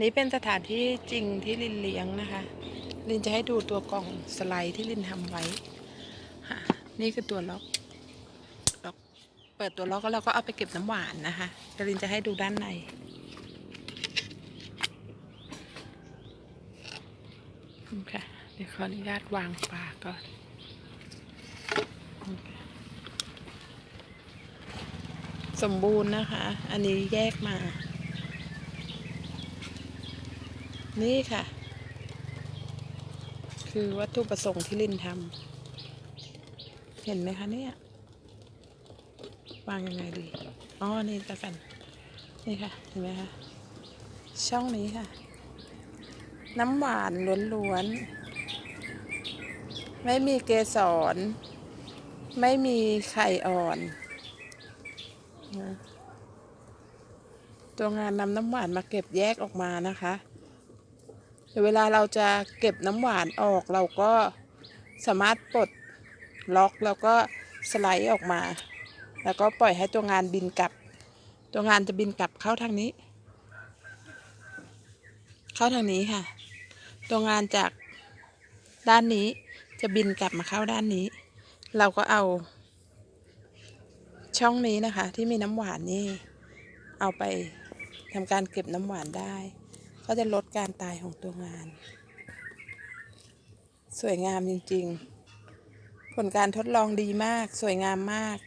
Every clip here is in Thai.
นี่เป็นสถานที่จริงที่ลินเลี้ยงนะคะ ลินจะให้ดูตัวกล่องสไลด์ที่ลินทำไว้นี่คือตัวล็อกล็อก เปิดตัวล็อกแล้วเราก็เอาไปเก็บน้ำหวานนะคะแต่ลินจะให้ดูด้านในนี่ค่ะเดี๋ยวขออนุญาตวางปลาก่อนสมบูรณ์นะคะ อันนี้แยกมา นี่ค่ะ คือวัตถุประสงค์ที่ลินทำเห็นไหมคะเนี่ยวางยังไงดีอ๋อนี่ตะกัน นี่ค่ะ เห็นไหมคะช่องนี้ค่ะ น้ำหวานล้วนๆ ไม่มีเกสร ไม่มีไข่อ่อน ตัวงานนำน้ำหวานมาเก็บแยกออกมานะคะ เวลาเราจะเก็บน้ำหวานออกเราก็สามารถปลดล็อกแล้วก็สไลด์ออกมา แล้วก็ปล่อยให้ตัวงานบินกลับ ตัวงานจะบินกลับเข้าทางนี้ เข้าทางนี้ค่ะ ตัวงานจากด้านนี้จะบินกลับมาเข้าด้านนี้ เราก็เอา ช่องนี้นะคะ ที่มีน้ำหวานนี่ เอาไปทำการเก็บน้ำหวานได้ ก็จะลดการตายของตัวงาน สวยงามจริง ๆ ผลการทดลองดีมาก สวยงามมาก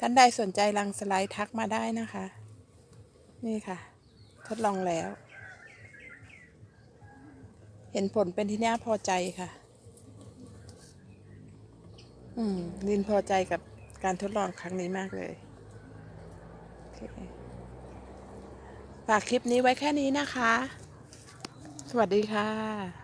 ท่านใดสนใจลังสไลด์ทักมาได้นะคะ นี่ค่ะ ทดลองแล้ว เห็นผลเป็นที่น่าพอใจค่ะ อืมลินพอใจกับการทดลองครั้งนี้มากเลย โอเค ฝากคลิปนี้ไว้แค่นี้นะคะ สวัสดีค่ะ